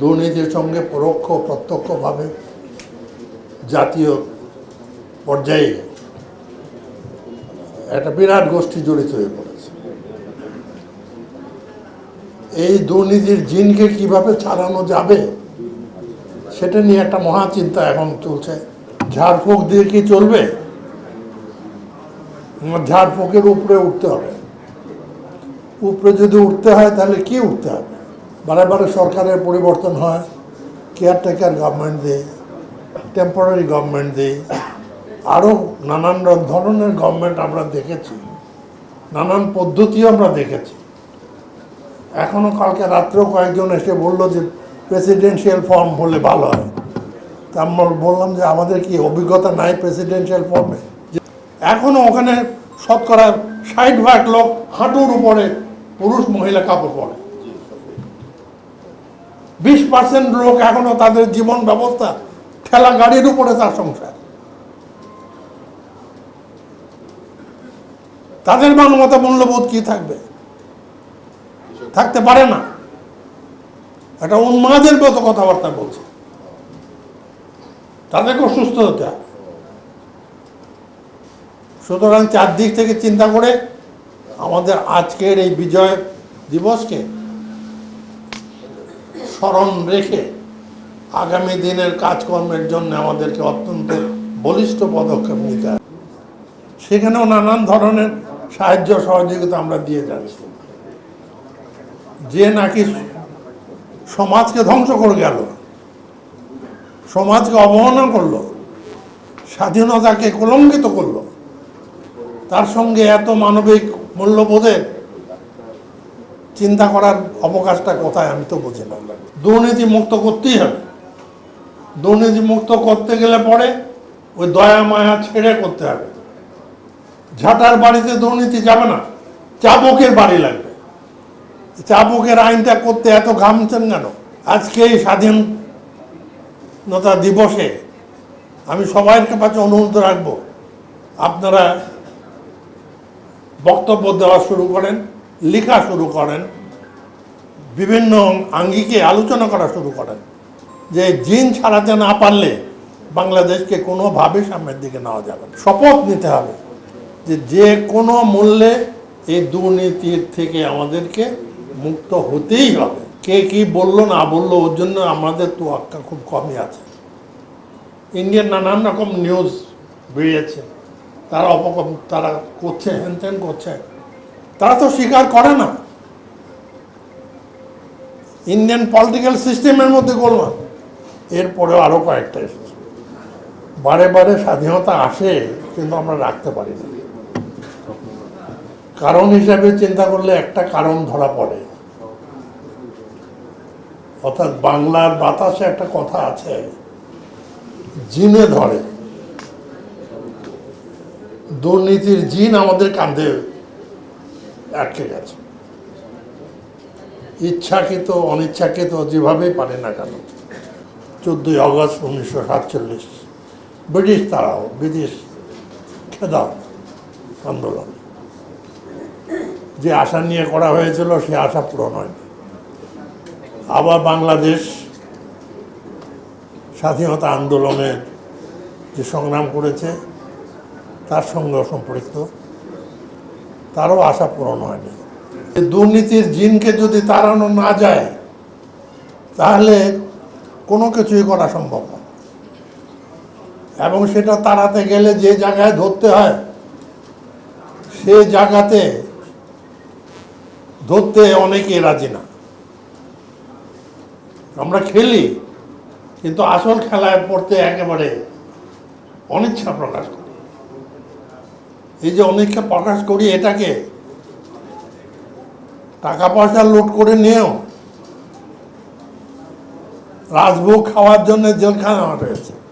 দুর্নীতির সঙ্গে পরোক্ষ প্রত্যক্ষভাবে জাতীয় পর্যায়ে একটা বিরাট গোষ্ঠী জড়িত হয়ে পড়েছে। এই দুর্নীতির জিনকে কীভাবে ছাড়ানো যাবে, সেটা নিয়ে একটা মহা চিন্তা এখন চলছে। ঝাড়ফুঁক দিয়ে কি চলবে? ঝাড়ফুঁকের উপরে উঠতে হবে। উপরে যদি উঠতে হয়, তাহলে কি উঠতে হবে? বারে বারে সরকারের পরিবর্তন হয় কেয়ারটেকার গভর্নমেন্ট দেয় টেম্পোরারি গভর্নমেন্ট দেয় আরও নানান ধরনের গভর্নমেন্ট আমরা দেখেছি, নানান পদ্ধতিও আমরা দেখেছি। এখনও কালকে রাত্রেও কয়েকজন এসে বলল যে প্রেসিডেন্সিয়াল ফর্ম হলে ভালো হয়। তা আমরা বললাম যে আমাদের কি অভিজ্ঞতা নাই প্রেসিডেন্সিয়াল ফর্মে এখনও ওখানে শতকরা ষাট ভাগ লোক হাঁটুর উপরে পুরুষ মহিলা কাপড় পরে। বিশ পার্সেন্ট লোক এখনও তাদের জীবন ব্যবস্থা, ঠেলা গাড়ির উপরে তার সংসার। তাদের মানবতা মূল্যবোধ কি থাকবে? থাকতে পারে না। একটা উন্মাদের মতো কথাবার্তা বলছে। তাদেরকেও সুস্থ হতে হবে। সুতরাং চারদিক থেকে চিন্তা করে আমাদের আজকের এই বিজয় দিবসকে স্মরণ রেখে আগামী দিনের কাজকর্মের জন্য আমাদেরকে অত্যন্ত বলিষ্ঠ পদক্ষেপ নিতে হবে। সেখানেও নানান ধরনের সাহায্য সহযোগিতা আমরা দিয়ে যাচ্ছি। যে নাকি সমাজকে ধ্বংস করে গেল, সমাজকে অবমাননা করল, স্বাধীনতাকে কলঙ্কিত করল, তার সঙ্গে এত মানবিক মূল্যবোধের চিন্তা করার অবকাশটা কোথায় আমি তো বুঝি না। দুর্নীতি মুক্ত করতেই হবে। দুর্নীতি মুক্ত করতে গেলে পরে ওই দয়া, মায়া ছেড়ে করতে হবে। ঝাঁটার বাড়িতে দুর্নীতি যাবে না, চাবকের বাড়ি লাগবে। চাবকের আইনটা করতে এত ঘামছেন কেন? আজকে এই স্বাধীনতা দিবসে আমি সবাই কাছে অনুরোধ রাখব, আপনারা বক্তব্য দেওয়া শুরু করেন। লেখা শুরু করেন, বিভিন্ন আঙ্গিকে আলোচনা করা শুরু করেন যে জিন ছাড়াতে না পারলে বাংলাদেশকে কোনোভাবে সামনের দিকে নেওয়া যাবে। শপথ নিতে হবে যে যে কোনো মূল্যে এই দুর্নীতির থেকে আমাদেরকে মুক্ত হতেই হবে। কে কি বলল না বলল, ওর জন্য আমাদের তো আক্কা খুব কমই আছে। ইন্ডিয়ান নানান রকম নিউজ বেরিয়েছে। তারা অপকম তারা করছে হ্যান করছে। তারা তো স্বীকার করে না। ইন্ডিয়ান পলিটিক্যাল সিস্টেমের মধ্যে গোলমাল। এরপরেও আরও কয়েকটা এসেছে। বারে বারে স্বাধীনতা আসে, কিন্তু আমরা রাখতে পারি না। কারণ হিসাবে চিন্তা করলে একটা কারণ ধরা পড়ে। অর্থাৎ বাংলার বাতাসে একটা কথা আছে, জিনে ধরে। দুর্নীতির জিন আমাদের কাঁধে আটকে গেছে। ইচ্ছাকৃত, অনিচ্ছাকৃত যেভাবেই পারে না কেন। চোদ্দই আগস্ট উনিশশো সাতচল্লিশ, ব্রিটিশ তারাও, ব্রিটিশ খেদাও আন্দোলন। যে আশা নিয়ে করা হয়েছিল, সে আশা পূরণ হয়নি। আবার বাংলাদেশ স্বাধীনতা আন্দোলনের যে সংগ্রাম করেছে, তার সঙ্গে সম্পৃক্ত। তারও আশা পূরণ হয়নি। দুর্নীতির জিনকে যদি তাড়ানো না যায়, তাহলে কোনো কিছুই করা সম্ভব না। এবং সেটা তাড়াতে গেলে যে জায়গায় ধরতে হয়, সে জায়গাতে ধরতে অনেকেই রাজি না। আমরা খেলি, কিন্তু আসল খেলায় পড়তে একেবারে অনিচ্ছা প্রকাশ করি। এই যে অনেককে প্রকাশ করি, এটাকে? টাকা পয়সা লোড করে নিয়েও? রাজভোগ খাওয়ার জন্য জেলখানা রয়েছে